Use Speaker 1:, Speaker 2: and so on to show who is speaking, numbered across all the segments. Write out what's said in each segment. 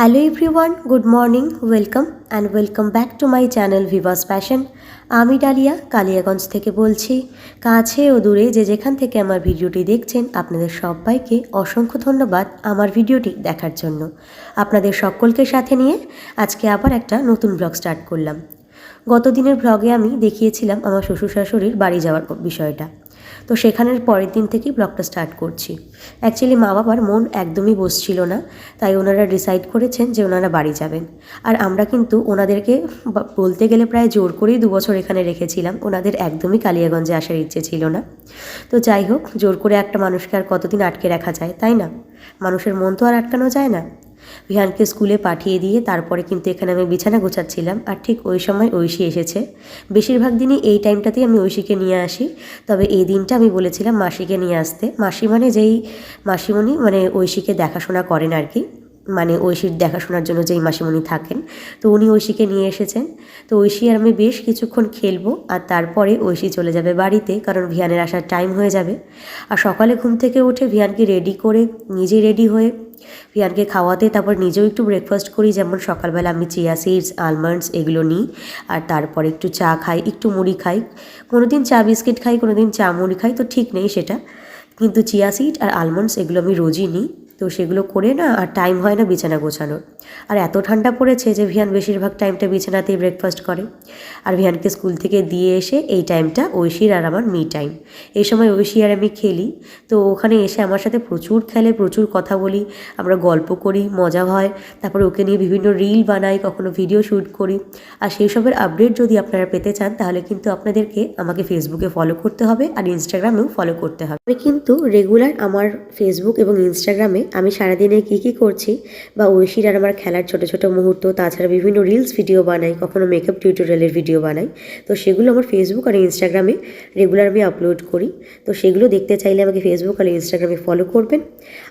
Speaker 1: Hello everyone good morning welcome and welcome back to my channel Vivas passion আমি ডালিয়া কালিয়াগঞ্জ থেকে বলছি। কাছে ও দূরে যে যেখান থেকে আমার ভিডিওটি দেখছেন, আপনাদের সবাইকে অসংখ্য ধন্যবাদ আমার ভিডিওটি দেখার জন্য। আপনাদের সকলকে সাথে নিয়ে আজকে আবার একটা নতুন ব্লগ স্টার্ট করলাম। গত দিনের ব্লগে আমি দেখিয়েছিলাম আমার শ্বশুর শাশুড়ির বাড়ি যাওয়ার বিষয়টা। তো সেখানের পরের দিন থেকেই ব্লগটা স্টার্ট করছি। অ্যাকচুয়ালি মা বাবার মন একদমই বসছিল না, তাই ওনারা ডিসাইড করেছেন যে ওনারা বাড়ি যাবেন। আর আমরা কিন্তু ওনাদেরকে বলতে গেলে প্রায় জোর করেই দু বছর এখানে রেখেছিলাম, ওনাদের একদমই কালিয়াগঞ্জে আসার ইচ্ছে ছিল না। তো যাই হোক, জোর করে একটা মানুষকে আর কতদিন আটকে রাখা যায়, তাই না? মানুষের মন তো আর আটকানো যায় না। ভিহানকে স্কুলে পাঠিয়ে দিয়ে তারপরে কিন্তু এখানে আমি বিছানা গোছাচ্ছিলাম। আর ঠিক ওই সময় ঐশী এসেছে। বেশিরভাগ দিনই এই টাইমটাতেই আমি ঐশীকে নিয়ে আসি। তবে এই দিনটা আমি বলেছিলাম মাসিকে নিয়ে আসতে। মাসি মানে যেই মাসিমণি মানে ঐশীকে দেখাশোনা করেন আর কি। মানে ঐশীর দেখাশোনার জন্য যেই মাসিমণি থাকেন। তো উনি ঐশীকে নিয়ে এসেছেন। তো ঐশী আর আমি বেশ কিছুক্ষণ খেলব আর তারপরে ঐশী চলে যাবে বাড়িতে কারণ ভিয়ানের আসার টাইম হয়ে যাবে। আর সকালে ঘুম থেকে উঠে ভিয়ানকে রেডি করে নিজে রেডি হয়ে ভিয়ানকে খাওয়াতে, তারপর নিজেও একটু ব্রেকফাস্ট করি, যেমন সকালবেলা আমি চিয়া সিডস আলমন্ডস এগুলো নিই, আর তারপর একটু চা খাই, একটু মুড়ি খাই। কোনো দিন চা বিস্কিট খাই কোনো দিন চা মুড়ি খাই, তো ঠিক নেই সেটা। কিন্তু চিয়া সিড আর আলমন্ডস এগুলো আমি রোজই নিই। তো সেগুলো করে না আর টাইম হয় না বিছানা গোছানোর। আর এত ঠান্ডা পড়েছে যে ভিয়ান বেশিরভাগ টাইমটা বিছানাতেই ব্রেকফাস্ট করে। আর ভিয়ানকে স্কুল থেকে দিয়ে এসে এই টাইমটা ঐশীর আর আমার মি টাইম এই সময় ঐশী আর আমি খেলি। তো ওখানে এসে আমার সাথে প্রচুর খেলে, প্রচুর কথা বলি। আমরা গল্প করি, মজা হয়। তারপরে ওকে নিয়ে বিভিন্ন রিল বানাই, কখনো ভিডিও শ্যুট করি। আর সেই সবের আপডেট যদি আপনারা পেতে চান, তাহলে কিন্তু আপনাদেরকে আমাকে ফেসবুকে ফলো করতে হবে আর ইনস্টাগ্রামেও ফলো করতে হবে। আমি কিন্তু রেগুলার আমার ফেসবুক এবং ইনস্টাগ্রামে আমি সারাদিনে কী কী করছি? বা ঐশীর আর আমার খেলার ছোট ছোট মুহূর্ত, তাছাড়া বিভিন্ন রিলস ভিডিও বানাই, কখনো মেকআপ টিউটোরিয়ালের ভিডিও বানাই। তো সেগুলো আমার ফেসবুক আর ইনস্টাগ্রামে রেগুলার আমি আপলোড করি। তো সেগুলো দেখতে চাইলে আমাকে ফেসবুক আর ইনস্টাগ্রামে ফলো করবেন।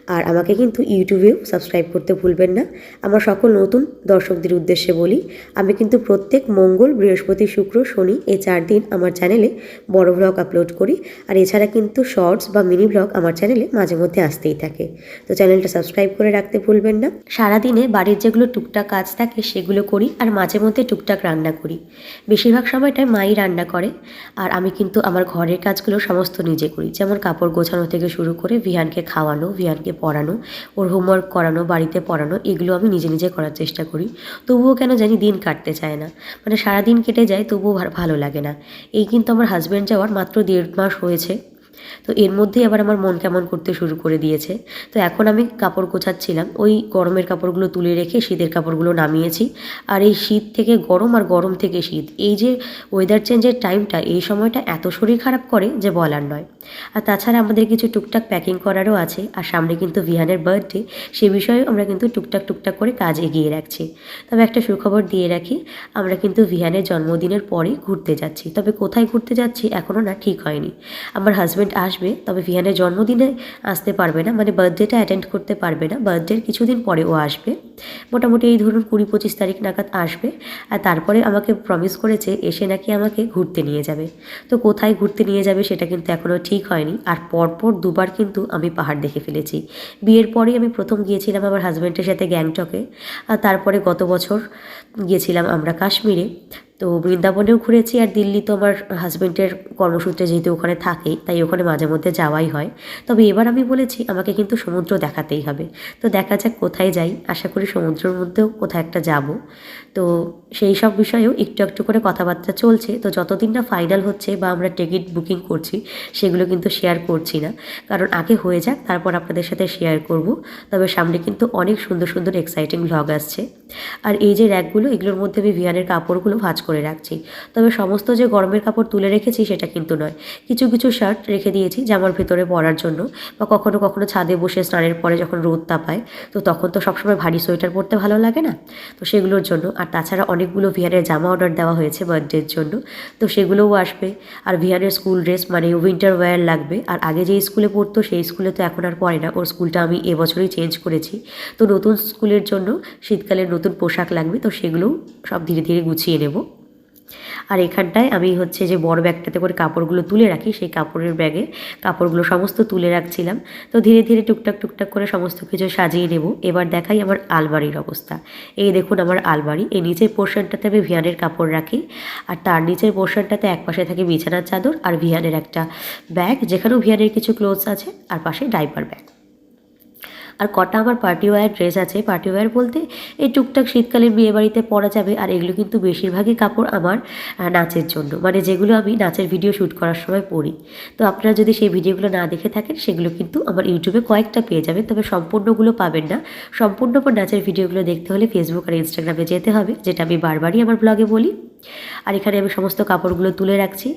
Speaker 1: আর আমাকে কিন্তু ইউটিউবেও সাবস্ক্রাইব করতে ভুলবেন না। আমার সকল নতুন দর্শকদের উদ্দেশ্যে বলি, আমি কিন্তু প্রত্যেক মঙ্গল, বৃহস্পতি, শুক্র, শনি এই চার দিন আমার চ্যানেলে বড় ভ্লগ আপলোড করি। আর এছাড়া কিন্তু শর্টস বা মিনি ভ্লগ আমার চ্যানেলে মাঝে মধ্যে আসতেই থাকে। তো চ্যানেলটা সাবস্ক্রাইব করে রাখতে ভুলবেন না। সারাদিনে বাড়ির যেগুলো টুকটাক কাজ থাকে সেগুলো করি আর মাঝে মধ্যে টুকটাক রান্না করি। বেশিরভাগ সময়টায় মাই রান্না করে আর আমি কিন্তু আমার ঘরের কাজগুলো সমস্ত নিজে করি। যেমন কাপড় গোছানো থেকে শুরু করে ভিহানকে খাওয়ানো, ভিহানকে পড়ানো, ওর হোমওয়ার্ক করানো, বাড়িতে পড়ানো, এগুলো আমি নিজে নিজে করার চেষ্টা করি। তবুও কেন জানি দিন কাটতে চায় না। মানে সারাদিন কেটে যায় তবুও ভালো লাগে না। এই কিন্তু আমার হাজব্যান্ড যাওয়ার মাত্র দেড় মাস হয়েছে। তো এর মধ্যেই আবার আমার মন কেমন করতে শুরু করে দিয়েছে। তো এখন আমি কাপড় গোছাচ্ছিলাম, ওই গরমের কাপড়গুলো তুলে রেখে শীতের কাপড়গুলো নামিয়েছি। আর এই শীত থেকে গরম আর গরম থেকে শীত, এই যে ওয়েদার চেঞ্জের টাইমটা এই সময়টা এত শরীর খারাপ করে যে বলার নয়। আর তাছাড়া আমাদের কিছু টুকটাক প্যাকিং করারও আছে, আর সামনে কিন্তু ভিহানের বার্থডে সে বিষয়েও আমরা কিন্তু টুকটাক টুকটাক করে কাজ এগিয়ে রাখছি। তবে একটা সুখবর দিয়ে রাখি, আমরা কিন্তু ভিহানের জন্মদিনের পরেই ঘুরতে যাচ্ছি, তবে কোথায় ঘুরতে যাচ্ছি এখনও না ঠিক হয়নি। আমার হাজব্যান্ড আসবে, তবে ভিহানের জন্মদিনে আসতে পারবে না মানে বার্থডেটা অ্যাটেন্ড করতে পারবে না বার্থডের কিছুদিন পরে ও আসবে। মোটামুটি এই ধরুন কুড়ি পঁচিশ তারিখ নাগাদ আসবে, আর তারপরে আমাকে প্রমিস করেছে এসে নাকি আমাকে ঘুরতে নিয়ে যাবে। তো কোথায় ঘুরতে নিয়ে যাবে সেটা কিন্তু এখনও ঠিক হয়নি, আর পরপর দুবার কিন্তু আমি পাহাড় দেখে ফেলেছি। বিয়ের পরেই আমি প্রথম গিয়েছিলাম আমার হাজব্যান্ডের সাথে গ্যাংটকে, আর তারপরে গত বছর গিয়েছিলাম আমরা কাশ্মীরে। তো বৃন্দাবনেও ঘুরেছি আর দিল্লি তো আমার হাজব্যান্ডের কর্মসূত্রে যেহেতু ওখানে থাকেই তাই ওখানে মাঝে মধ্যে যাওয়াই হয়। তবে এবার আমি বলেছি, আমাকে কিন্তু সমুদ্র দেখাতেই হবে। তো দেখা যাক কোথায় যাই। আশা করি সমুদ্রের মধ্যেও কোথায় একটা যাব। তো সেই সব বিষয়েও একটু একটু করে কথাবার্তা চলছে। তো যতদিন না ফাইনাল হচ্ছে বা আমরা টিকিট বুকিং করছি, সেগুলো কিন্তু শেয়ার করছি না। কারণ আগে হয়ে যাক, তারপর আপনাদের সাথে শেয়ার করব। তবে সামনে কিন্তু অনেক সুন্দর সুন্দর এক্সাইটিং ভ্লগ আসছে। আর এই যে র্যাকগুলো এগুলোর মধ্যে আমি ভিয়ানের কাপড়গুলো ভাঁজ করে রাখছি। তবে সমস্ত যে গরমের কাপড় তুলে রেখেছি সেটা কিন্তু নয়। কিছু কিছু শার্ট রেখে দিয়েছি জামার ভেতরে পরার জন্য বা কখনো কখনো ছাদে বসে স্নানের পরে যখন রোদ তাপায়, তো তখন তো সবসময় ভারী সোয়েটার পরতে ভালো লাগে না? তো সেগুলোর জন্য, আর তাছাড়া অনেকগুলো ভিয়ানের জামা অর্ডার দেওয়া হয়েছে বার্থডের জন্য। তো সেগুলোও আসবে। আর ভিয়ানের স্কুল ড্রেস মানে উইন্টার ওয়্যার লাগবে। আর আগে যেই স্কুলে পড়তো, সেই স্কুলে তো এখন আর পড়ে না। ওর স্কুলটা আমি এবছরই চেঞ্জ করেছি। তো নতুন স্কুলের জন্য শীতকালের নতুন পোশাক লাগবে। তো সেগুলোও সব ধীরে ধীরে গুছিয়ে নেব। আর এখানটায় আমি হচ্ছে যে বড় ব্যাগটাতে করে কাপড়গুলো তুলে রাখি, সেই কাপড়ের ব্যাগে কাপড়গুলো সমস্ত তুলে রাখছিলাম। তো ধীরে ধীরে টুকটাক টুকটাক করে সমস্ত কিছু সাজিয়ে নেব। এবার দেখাই আমার আলমারির অবস্থা। এই দেখুন আমার আলমারি। এই নিচের পোর্শনটাতে আমি ভিয়ানের কাপড় রাখি। আর তার নিচের পোর্শনটাতে এক পাশে থাকে বিছানার চাদর আর ভিয়ানের একটা ব্যাগ, যেখানেও ভিয়ানের কিছু ক্লোথস আছে, আর পাশে ডাইপার ব্যাগ আর কটা আমার পার্টি ওয়্যার ড্রেস আছে। পার্টি ওয়্যার বলতে এই টুকটাক শীতকালীন বিয়ে বাড়িতে পরা যাবে আর এগুলো কিন্তু বেশিরভাগই কাপড় আমার নাচের জন্য। মানে যেগুলো আমি নাচের ভিডিও শ্যুট করার সময় পরি। তো আপনারা যদি সেই ভিডিওগুলো না দেখে থাকেন, সেগুলো কিন্তু আমার ইউটিউবে কয়েকটা পেয়ে যাবেন। তবে সম্পূর্ণগুলো পাবেন না। সম্পূর্ণ নাচের ভিডিওগুলো দেখতে হলে ফেসবুক আর ইনস্টাগ্রামে যেতে হবে, যেটা আমি বারবারই আমার ব্লগে বলি। আর এখানে আমি সমস্ত কাপড়গুলো তুলে রাখছি।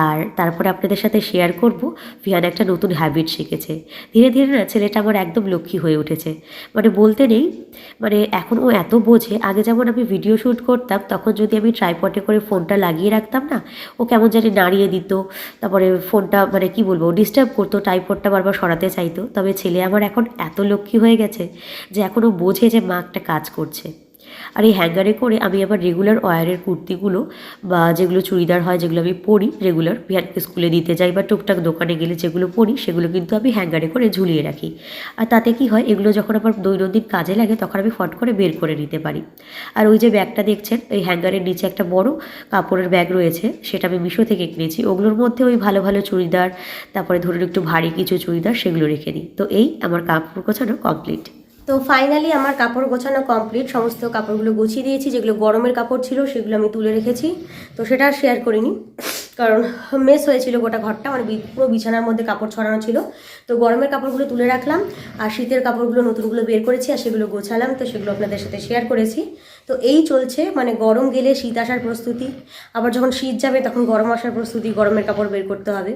Speaker 1: আর তারপরে আপনাদের সাথে শেয়ার করব ভিয়ান একটা নতুন হ্যাবিট শিখেছে। ধীরে ধীরে না ছেলেটা আমার একদম লক্ষ্মী হয়ে উঠেছে। মানে বলতে নেই মানে এখন ও এত বোঝে, আগে যেমন আমি ভিডিও শ্যুট করতাম, তখন যদি আমি ট্রাইপটে করে ফোনটা লাগিয়ে রাখতাম না, ও কেমন জানি নাড়িয়ে দিত, তারপরে ফোনটা মানে কি বলব ডিস্টার্ব করতো ট্রাইপডটা বারবার সরাতে চাইতো। তবে ছেলে আমার এখন এত লক্ষ্মী হয়ে গেছে যে এখন ও বোঝে যে মা একটা কাজ করছে। আর এই হ্যাঙ্গারে করে আমি আবার রেগুলার ওয়ারের কুর্তিগুলো বা যেগুলো চুড়িদার হয়, যেগুলো আমি পরি রেগুলার বিহারকে স্কুলে দিতে যাই বা টুকটাক দোকানে গেলে যেগুলো পরি, সেগুলো কিন্তু আমি হ্যাঙ্গারে করে ঝুলিয়ে রাখি। আর তাতে কি হয়, এগুলো যখন আমার দৈনন্দিন কাজে লাগে তখন আমি ফট করে বের করে নিতে পারি। আর ওই যে ব্যাগটা দেখছেন, এই হ্যাঙ্গারের নিচে একটা বড় কাপড়ের ব্যাগ রয়েছে, সেটা আমি মিশো থেকে কিনেছি। ওগুলোর মধ্যে ওই ভালো ভালো চুড়িদার, তারপরে ধরুন একটু ভারী কিছু চুড়িদার, সেগুলো রেখে দিই। তো এই আমার কাপড় গোছানো কমপ্লিট তো ফাইনালি আমার কাপড় গোছানো কমপ্লিট সমস্ত কাপড়গুলো গুছিয়ে দিয়েছি, যেগুলো গরমের কাপড় ছিল সেগুলো আমি তুলে রেখেছি। তো সেটা আর শেয়ার করিনি, কারণ মেস হয়েছিল গোটা ঘরটা মানে পুরো বিছানার মধ্যে কাপড় ছড়ানো ছিল। তো গরমের কাপড়গুলো তুলে রাখলাম, আর শীতের কাপড়গুলো নতুনগুলো বের করেছি, আর সেগুলো গোছালাম, তো সেগুলো আপনাদের সাথে শেয়ার করেছি। তো এই চলছে মানে গরম গেলে শীত আসার প্রস্তুতি, আবার যখন শীত যাবে তখন গরম আসার প্রস্তুতি, গরমের কাপড় বের করতে হবে।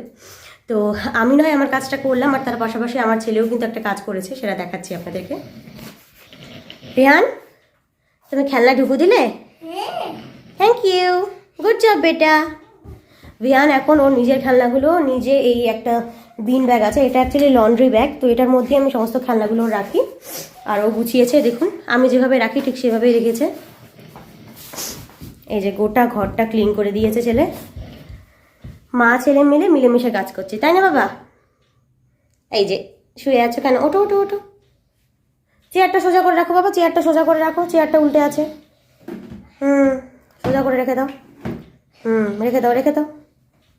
Speaker 1: তো আমি নয়, আমার কাজটা করলাম, আর তার পাশাপাশি আমার ছেলেও কিন্তু একটা কাজ করেছে, সেটা দেখাচ্ছি আপনাদেরকে। রিয়ান, তুমি খেলনা ঢুকু দিলে? থ্যাংক ইউ গুড জব বেটা। ভিয়ান এখন ওর নিজের খেলনাগুলো, নিজে এই একটা বিন ব্যাগ আছে, এটা অ্যাকচুয়ালি লন্ড্রি ব্যাগ তো এটার মধ্যে আমি সমস্ত খেলনাগুলো রাখি, আর ও গুছিয়েছে, দেখুন, আমি যেভাবে রাখি, ঠিক সেভাবেই রেখেছে। এই যে গোটা ঘরটা ক্লিন করে দিয়েছে ছেলে। মা ছেলে মিলে মিলেমিশে কাজ করছে, তাই না বাবা? এই যে, শুয়ে আছো কেন? ওঠো ওঠো ওঠো। চেয়ারটা সোজা করে রাখো বাবা, চেয়ারটা সোজা করে রাখো, চেয়ারটা উল্টে আছে। হুম, সোজা করে রেখে দাও। হুম, রেখে দাও রেখে দাও।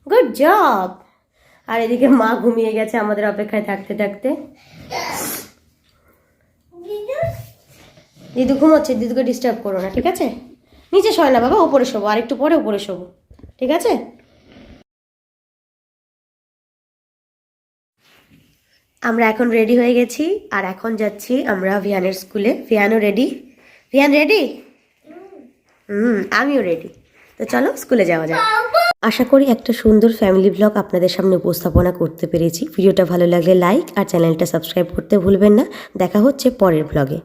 Speaker 1: Good job! আর এদিকে মা ঘুমিয়ে গেছে আমাদের অপেক্ষায় থাকতে থাকতে। দিদু ঘুমোচ্ছে, দিদুকে ডিস্টার্ব করো না, ঠিক আছে? নিচে শোয় না বাবা, ওপরে শোবো আর একটু পরে উপরে শোবো, ঠিক আছে? আমরা এখন রেডি হয়ে গেছি, আর এখন যাচ্ছি আমরা ভিয়ানের স্কুলে। ভিয়ানও রেডি ভিয়ান রেডি হুম, আমিও রেডি তো চলো স্কুলে যাওয়া যাক। আশা করি একটা সুন্দর ফ্যামিলি ব্লগ আপনাদের সামনে উপস্থাপনা করতে পেরেছি। ভিডিওটা ভালো লাগলে লাইক আর চ্যানেলটা সাবস্ক্রাইব করতে ভুলবেন না। দেখা হচ্ছে পরের ব্লগে